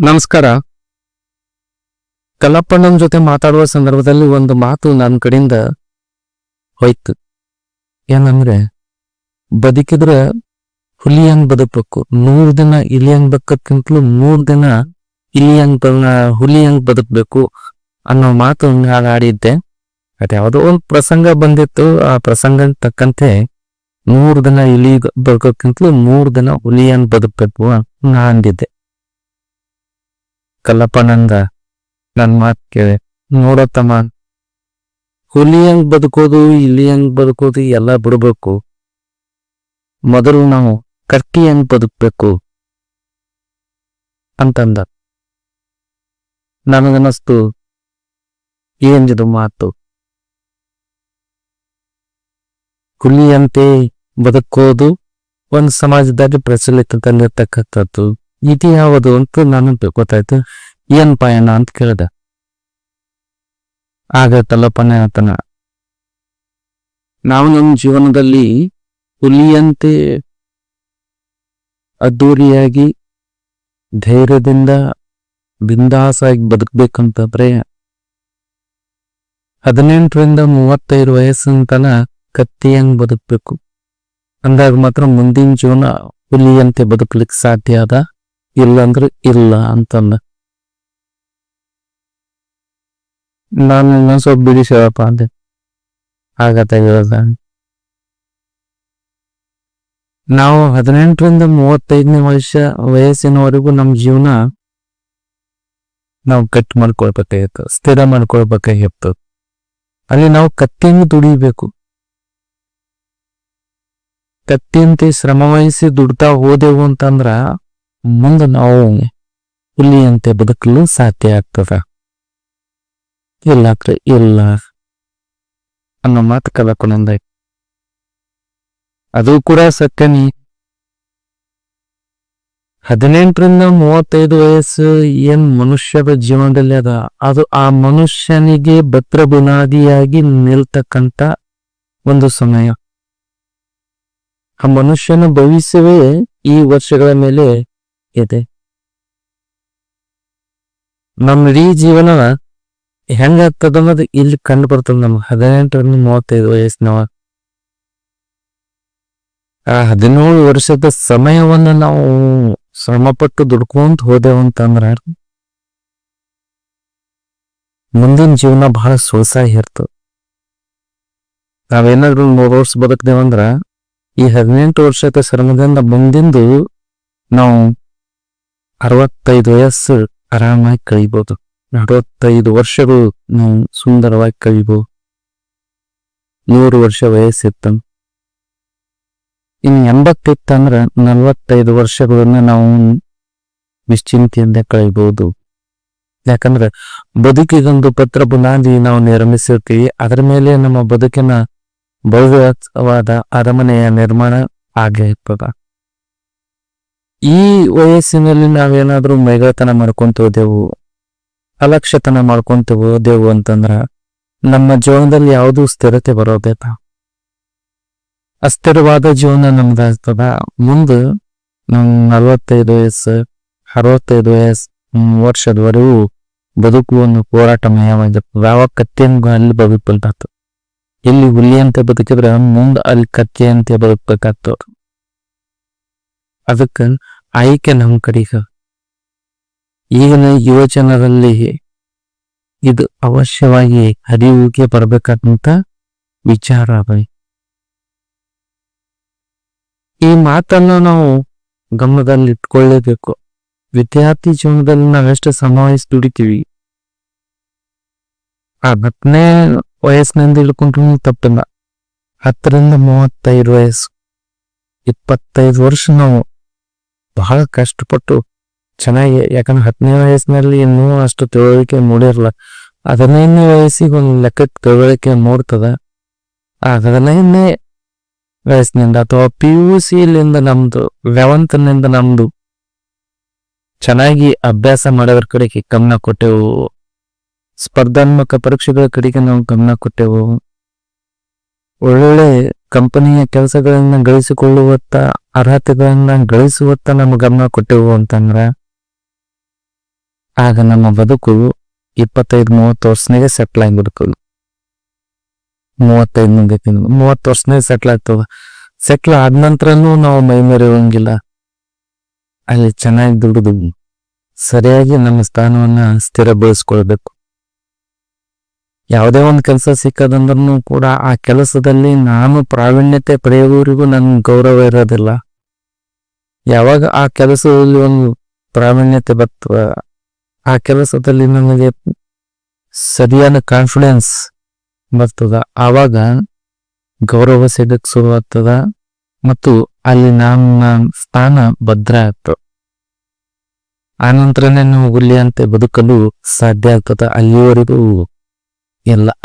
ನಮಸ್ಕಾರ. ಕಲ್ಲಪ್ಪಣ್ಣನ ಜೊತೆ ಮಾತಾಡುವ ಸಂದರ್ಭದಲ್ಲಿ ಒಂದು ಮಾತು ನನ್ನ ಕಡೆಯಿಂದ ಹೋಯ್ತು. ಏನಂದ್ರೆ, ಬದುಕಿದ್ರೆ ಹುಲಿ ಹಂಗ್ ಬದುಕಬೇಕು. ನೂರ್ ದಿನ ಇಲಿ ಹಂಗ್ ಬದುಕಕ್ಕಿಂತಲೂ ಮೂರು ದಿನ ಇಲಿ ಹಂಗ್ ಹುಲಿ ಹಂಗ್ ಬದುಕ್ಬೇಕು ಅನ್ನೋ ಮಾತು ನಾನು ಆಡಿದ್ದೆ. ಅದು ಒಂದು ಪ್ರಸಂಗ ಬಂದಿತ್ತು. ಆ ಪ್ರಸಂಗ ತಕ್ಕಂತೆ ನೂರ್ ದಿನ ಇಲಿ ಬದುಕೋಕ್ಕಿಂತಲೂ ಮೂರು ದಿನ ಹುಲಿ ಬದುಕಬೇಕು ಬದುಕ್ಬೇಕು ಅಂತ ನಾ ಅಂದಿದ್ದೆ ಕಲ್ಲಪ್ಪನಂದ ನನ್ ಮಾತ್ ಕೇಳಿ. ನೋಡತ್ತಮ್ಮ ಹುಲಿ ಹೆಂಗ್ ಬದುಕೋದು, ಇಲ್ಲಿ ಹೆಂಗ್ ಬದುಕೋದು, ಎಲ್ಲ ಬಿಡಬೇಕು. ಮೊದಲು ನಾವು ಕಟ್ಟಿ ಹೆಂಗ್ ಬದುಕಬೇಕು ಅಂತಂದ. ನನಗನಸ್ತು ಏನಿದು ಮಾತು? ಹುಲಿಯಂತೆ ಬದುಕೋದು ಒಂದು ಸಮಾಜದಲ್ಲಿ ಪ್ರಚಲಿತದಲ್ಲಿರ್ತಕ್ಕಂಥದ್ದು. ಇದು ಯಾವುದು ಅಂತ ನನಗೆ ಗೊತ್ತಾಯ್ತು. ಏನ್ ಪಯಣ ಅಂತ ಕೇಳ್ದ. ಆಗ ತಲ್ಲಪ್ಪನೇ ಆತನ. ನಾವು ನಮ್ಮ ಜೀವನದಲ್ಲಿ ಹುಲಿಯಂತೆ ಅದ್ದೂರಿಯಾಗಿ ಧೈರ್ಯದಿಂದ ಬಿಂದಾಸಾಗಿ ಬದುಕಬೇಕಂತಂದ್ರೆ ಹದಿನೆಂಟರಿಂದ ಮೂವತ್ತೈದು ವಯಸ್ಸಿನ ತನ ಬದುಕ್ಬೇಕು. ಅಂದಾಗ ಮಾತ್ರ ಮುಂದಿನ ಜೀವನ ಹುಲಿಯಂತೆ ಬದುಕಲಿಕ್ಕೆ ಸಾಧ್ಯ ಅದ. ಇಲ್ಲಂದ್ರೆ ಇಲ್ಲ ಅಂತಂದ. ನಾನು ಇನ್ನೊಂದು ಸ್ವಲ್ಪ ಬಿಡಿಸಪ್ಪ ಅಂದೆ. ಆಗತ್ತ ಹೇಳದ. ನಾವು ಹದಿನೆಂಟರಿಂದ ಮೂವತ್ತೈದನೇ ವರ್ಷ ವಯಸ್ಸಿನವರೆಗೂ ನಮ್ಮ ಜೀವನ ನಾವು ಕಟ್ ಮಾಡ್ಕೊಳ್ಬೇಕಾಗಿತ್ತು ಸ್ಥಿರ ಮಾಡ್ಕೊಳ್ಬೇಕಾಗಿತ್ತು ಅಲ್ಲಿ ನಾವು ಕತ್ತಿಯನ್ನು ದುಡಿಬೇಕು. ಕತ್ತಿಯಂತೆ ಶ್ರಮವಹಿಸಿ ದುಡ್ತಾ ಹೋದೆವು ಅಂತಂದ್ರ ಮುಂದೆ ನಾವು ಹುಲಿಯಂತೆ ಬದುಕಲು ಸಾಧ್ಯ ಆಗ್ತದ? ಇಲ್ಲ ಇಲ್ಲ ಅನ್ನೋ ಮಾತು ಕಲಕೊಂಡ ಅದು ಕೂಡ ಸತ್ಯನಿ ಹದಿನೆಂಟರಿಂದ ಮೂವತ್ತೈದು ವಯಸ್ಸು ಏನ್ ಮನುಷ್ಯರ ಜೀವನದಲ್ಲಿ ಅದ? ಅದು ಆ ಮನುಷ್ಯನಿಗೆ ಭದ್ರ ಬುನಾದಿಯಾಗಿ ನಿಲ್ತಕ್ಕಂತ ಒಂದು ಸಮಯ. ಆ ಮನುಷ್ಯನ ಭವಿಷ್ಯವೇ ಈ ವರ್ಷಗಳ ಮೇಲೆ ಇದೆ ನಮ್ಮ ಇಡೀ ಜೀವನ ಹೆಂಗಾಗ್ತದ ಅನ್ನೋದು ಇಲ್ಲಿ ಕಂಡು ಬರ್ತದ ನಮ್ಗೆ. ಹದಿನೆಂಟರಿಂದ ಮೂವತ್ತೈದು ವಯಸ್ಸಿನವ. ಆ ಹದಿನೇಳು ವರ್ಷದ ಸಮಯವನ್ನ ನಾವು ಶ್ರಮಪಟ್ಟು ದುಡ್ಕೊಂತ ಹೋದೆವು ಅಂತಂದ್ರ ಮುಂದಿನ ಜೀವನ ಬಹಳ ಸೊಗಸಾಗಿ ಇರ್ತದ. ನಾವೇನಾದ್ರೂ ಮೂರು ವರ್ಷ ಬದುಕ್ದೇವಂದ್ರ ಈ ಹದಿನೆಂಟು ವರ್ಷದ ಶ್ರಮದಿಂದ ಮುಂದಿಂದು ನಾವು ಅರವತ್ತೈದು ವಯಸ್ಸು ಆರಾಮಾಗಿ ಕಳಿಬೋದು. ಅರವತ್ತೈದು ವರ್ಷಗಳು ನಾವು ಸುಂದರವಾಗಿ ಕಳಿಬೋದು. ನೂರು ವರ್ಷ ವಯಸ್ಸಿತ್ತ. ಇನ್ನು ಎಂಬತ್ತಿತ್ತಂದ್ರ ನಲವತ್ತೈದು ವರ್ಷಗಳನ್ನ ನಾವು ನಿಶ್ಚಿಂತೆಯಿಂದ ಕಳಿಬಹುದು ಯಾಕಂದ್ರೆ ಬದುಕಿಗೊಂದು ಪತ್ರ ಬುನಾದಿ ನಾವು ನಿರ್ಮಿಸಿರ್ತೀವಿ. ಅದರ ಮೇಲೆ ನಮ್ಮ ಬದುಕಿನ ಭವ್ಯವಾದ ಅರಮನೆಯ ನಿರ್ಮಾಣ ಆಗೇ ಇರ್ತದ ಈ ವಯಸ್ಸಿನಲ್ಲಿ ನಾವೇನಾದ್ರೂ ಮೈಗಳತನ ಮಾಡ್ಕೊಂತ ಹೋದೆವು, ಅಲಕ್ಷ್ಯತನ ಮಾಡ್ಕೊಂತ ಹೋದೆವು ಅಂತಂದ್ರ ನಮ್ಮ ಜೀವನದಲ್ಲಿ ಯಾವುದು ಸ್ಥಿರತೆ ಬರೋದಿಲ್ಲ ಅಸ್ಥಿರವಾದ ಜೀವನ ನಮ್ದಾಗ್ತದ ಮುಂದೆ ನಮ್ ನಲವತ್ತೈದು ವಯಸ್ಸು, ಅರವತ್ತೈದು ವಯಸ್ಸು ವರ್ಷದವರೆಗೂ ಬದುಕು ಒಂದು ಹೋರಾಟಮಯವಾಗಿರ್ತದೆ ಯಾವಾಗ ಕತ್ತೆಯನ್ನು ಅಲ್ಲಿ ಬದುಕಬೇಕಾಗ್ತದೆ ಎಲ್ಲಿ ಅಂತ ಬದುಕಿದ್ರೆ ಮುಂದೆ ಅಲ್ಲಿ ಕತ್ತೆ ಅಂತ ಬದುಕಬೇಕಾಗ್ತದ ಅದಕ್ಕೆ ಆಯ್ಕೆ ನಮ್ಮ ಕಡೆಗ. ಈಗಿನ ಯುವಜನರಲ್ಲಿ ಇದು ಅವಶ್ಯವಾಗಿ ಅರಿವಿಗೆ ಬರಬೇಕಾದಂತ ವಿಚಾರ ಈ ಮಾತನ್ನ ನಾವು ಗಮನದಲ್ಲಿ ಇಟ್ಕೊಳ್ಳೇಬೇಕು ವಿದ್ಯಾರ್ಥಿ ಜೀವನದಲ್ಲಿ ನಾವೆಷ್ಟು ಸಮವಹಿಸಿ ದುಡಿತೀವಿ. ಆ ಹತ್ತನೇ ವಯಸ್ಸಿನಿಂದ ಇಳ್ಕೊಂಡ್ರು ತಪ್ಪಿಲ್ಲ. ಹತ್ತರಿಂದ ಮೂವತ್ತೈದು ವಯಸ್ಸು. ಇಪ್ಪತ್ತೈದು ವರ್ಷ ನಾವು ಬಹಳ ಕಷ್ಟಪಟ್ಟು ಚೆನ್ನಾಗಿ, ಯಾಕಂದ್ರೆ ಹತ್ತನೇ ವಯಸ್ಸಿನಲ್ಲಿ ಇನ್ನೂ ಅಷ್ಟು ತಿಳುವಳಿಕೆ ಮೂಡಿರಲ್ಲ. ಹದಿನೈದನೇ ವಯಸ್ಸಿಗೆ ಒಂದು ಲೆಕ್ಕಕ್ಕೆ ತಿಳುವಳಿಕೆ ಮೂಡ್ತದ. ಆ ಹದಿನೈದನೇ ವಯಸ್ಸಿನಿಂದ ಅಥವಾ ಪಿ ಯು ಸಿಲಿಂದ ನಮ್ದು ಲೆವೆಂತ್ನಿಂದ ನಮ್ದು ಚೆನ್ನಾಗಿ ಅಭ್ಯಾಸ ಮಾಡೋದ್ರ ಕಡೆಗೆ ಗಮನ ಕೊಟ್ಟೆವು. ಸ್ಪರ್ಧಾತ್ಮಕ ಪರೀಕ್ಷೆಗಳ ಕಡೆಗೆ ನಾವು ಗಮನ ಕೊಟ್ಟೆವು. ಒಳ್ಳೊಳ್ಳೆ ಕಂಪನಿಯ ಕೆಲಸಗಳನ್ನ ಗಳಿಸಿಕೊಳ್ಳುವತ್ತ, ಅರ್ಹತೆಗಳನ್ನ ಗಳಿಸುವತ್ತ ನಮ್ಮ ಗಮನ ಕೊಟ್ಟೆವು ಅಂತಂದ್ರ, ಆಗ ನಮ್ಮ ಬದುಕು ಇಪ್ಪತ್ತೈದು, ಮೂವತ್ತು ವರ್ಷನಿಗೆ ಸೆಟ್ಲ್ ಆಗಿಬಿಡ್ತದೆ. ಮೂವತ್ತೈದು ಮುಗಿತೀನಿ ಮೂವತ್ತು ವರ್ಷನಾಗ ಸೆಟ್ಲ್ ಆಗ್ತದ. ಸೆಟ್ಲ್ ಆದ ನಂತರನೂ ನಾವು ಮೈ ಮೆರೆಯುವಂಗಿಲ್ಲ. ಅಲ್ಲಿ ಚೆನ್ನಾಗಿ ದುಡಿದು, ಸರಿಯಾಗಿ ನಮ್ಮ ಸ್ಥಾನವನ್ನ ಸ್ಥಿರಗೊಳಿಸ್ಕೊಳ್ಬೇಕು ಯಾವುದೇ ಒಂದು ಕೆಲಸ ಸಿಕ್ಕದಂದ್ರೂ ಕೂಡ ಆ ಕೆಲಸದಲ್ಲಿ ನಾನು ಪ್ರಾವೀಣ್ಯತೆ ಪಡೆಯುವವರಿಗೂ ನನಗೆ ಗೌರವ ಇರೋದಿಲ್ಲ. ಯಾವಾಗ ಆ ಕೆಲಸದಲ್ಲಿ ಒಂದು ಪ್ರಾವೀಣ್ಯತೆ ಬರ್ತದ, ಆ ಕೆಲಸದಲ್ಲಿ ನನಗೆ ಸರಿಯಾದ ಕಾನ್ಫಿಡೆನ್ಸ್ ಬರ್ತದ, ಆವಾಗ ಗೌರವ ಸಿಗಕ್ಕೆ ಶುರುವಾಗ್ತದ ಮತ್ತು ಅಲ್ಲಿ ನನ್ನ ಸ್ಥಾನ ಭದ್ರ ಆ ಆನಂತರನೇ ನಾವು ಗುಲ್ಲಿಯಂತೆ ಬದುಕಲು ಸಾಧ್ಯ ಆಗ್ತದ ಅಲ್ಲಿವರೆಗೂ. ಎಲ್ಲ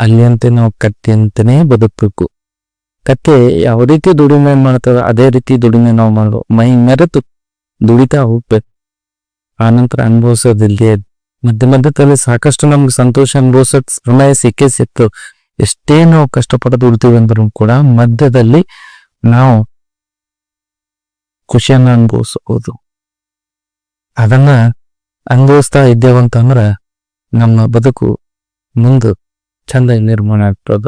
ಅಲ್ಲಿಯಂತೆ ನಾವು ಕತ್ತೆಯಂತೆನೇ ಬದುಕಬೇಕು. ಕತ್ತೆ ಯಾವ ರೀತಿ ದುಡಿಮೆ ಮಾಡ್ತದ ಅದೇ ರೀತಿ ದುಡಿಮೆ ನಾವು ಮಾಡೋ ಮೈ ಮೆರೆತು ದುಡಿತಾ ಹೋಗ್ಬೇಕು. ಆನಂತರ ಅನುಭವಿಸೋದಿಲ್ಲದೆ ಮಧ್ಯ ಮಧ್ಯದಲ್ಲಿ ಸಾಕಷ್ಟು ನಮ್ಗೆ ಸಂತೋಷ ಅನುಭವಿಸೋಕ್ ಸಮಯ ಸಿಕ್ಕೇ ಸಿಕ್ತು. ಎಷ್ಟೇ ನಾವು ಕಷ್ಟಪಟ್ಟು ದುಡಿತೀವಿ ಅಂದ್ರೂ ಕೂಡ ಮಧ್ಯದಲ್ಲಿ ನಾವು ಖುಷಿಯನ್ನ ಅನುಭವಿಸಬಹುದು. ಅದನ್ನ ಅನುಭವಿಸ್ತಾ ಇದ್ದೇವಂತಂದ್ರ ನಮ್ಮ ಬದುಕು ಮುಂದೆ ಚಂದ ನಿರ್ಮಾಣ ಆಗ್ತದ.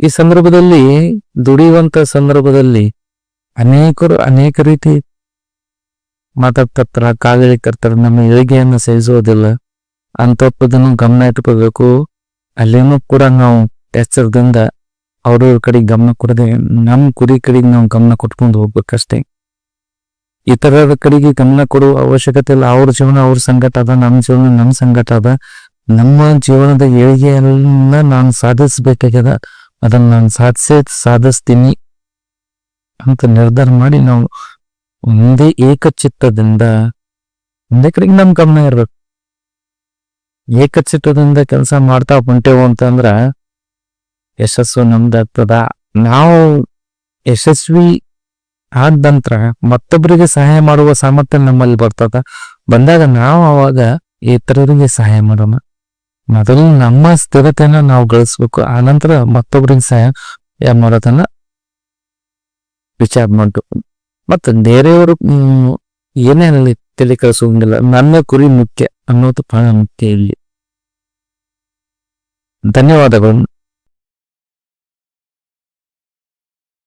ಈ ಸಂದರ್ಭದಲ್ಲಿ, ದುಡಿಯುವಂತ ಸಂದರ್ಭದಲ್ಲಿ ಅನೇಕರು ಅನೇಕ ರೀತಿ ಮಾತಾಡ್ತಿರ್ತಾರ ಕಾಗಲಿಕರ್ತಾರ ನಮ್ಮ ಏಳಿಗೆಯನ್ನು ಸಹಿಸೋದಿಲ್ಲ. ಅಂತಪ್ಪದನ್ನು ಗಮನ ಇಟ್ಕೋಬೇಕು. ಅಲ್ಲೇನೂ ಕೂಡ ನಾವು ಎಚ್ಚರದಿಂದ ಅವ್ರವ್ರ ಕಡೆಗೆ ಗಮನ ಕೊಡದೆ ನಮ್ಮ ಕುರಿ ಕಡೆಗೆ ನಾವು ಗಮನ ಕೊಟ್ಕೊಂಡು ಹೋಗ್ಬೇಕಷ್ಟೇ. ಇತರರ ಕಡೆಗೆ ಗಮನ ಕೊಡುವ ಅವಶ್ಯಕತೆ ಇಲ್ಲ. ಅವ್ರ ಜೀವನ ಅವ್ರ ಸಂಘಟ ಅದ ನಮ್ಮ ಜೀವನ ನಮ್ಮ ಸಂಘಟ ಅದ. ನಮ್ಮ ಜೀವನದ ಏಳಿಗೆಯನ್ನ ನಾನು ಸಾಧಿಸ್ಬೇಕಾಗ್ಯದ, ಅದನ್ನ ನಾನು ಸಾಧಿಸೇ, ಸಾಧಿಸ್ತೀನಿ ಅಂತ ನಿರ್ಧಾರ ಮಾಡಿ ನಾವು ಒಂದೇ ಏಕಚಿತ್ತದಿಂದ, ಒಂದೇ ಕಡೆಗೆ ನಮ್ ಗಮನ ಇರ್ಬೇಕು. ಏಕಚಿತ್ತದಿಂದ ಕೆಲಸ ಮಾಡ್ತಾ ಹೊಂಟೇವು ಅಂತಂದ್ರ ಯಶಸ್ಸು ನಮ್ದಾಗ್ತದ ನಾವು ಯಶಸ್ವಿ ಆದ ನಂತರ ಮತ್ತೊಬ್ಬರಿಗೆ ಸಹಾಯ ಮಾಡುವ ಸಾಮರ್ಥ್ಯ ನಮ್ಮಲ್ಲಿ ಬರ್ತದ. ಬಂದಾಗ ನಾವು ಅವಾಗ ಇತರರಿಗೆ ಸಹಾಯ ಮಾಡೋಣ. ಮೊದಲು ನಮ್ಮ ಸ್ಥಿರತೆಯನ್ನ ನಾವು ಗಳಿಸ್ಬೇಕು. ಆನಂತರ ನಂತರ ಮತ್ತೊಬ್ಬರಿಗೆ ಸಹಾಯ ಮಾಡೋದನ್ನ ವಿಚಾರ ಮಾಡಬೇಕು. ಮತ್ತೆ ಬೇರೆಯವರು ಏನೇ ತಲೆ ಕಳಿಸೋಂಗಿಲ್ಲ ನನ್ನ ಕುರಿ ಮುಖ್ಯ ಅನ್ನೋದು ಬಹಳ ಮುಖ್ಯ ಇಲ್ಲಿ. ಧನ್ಯವಾದಗಳು.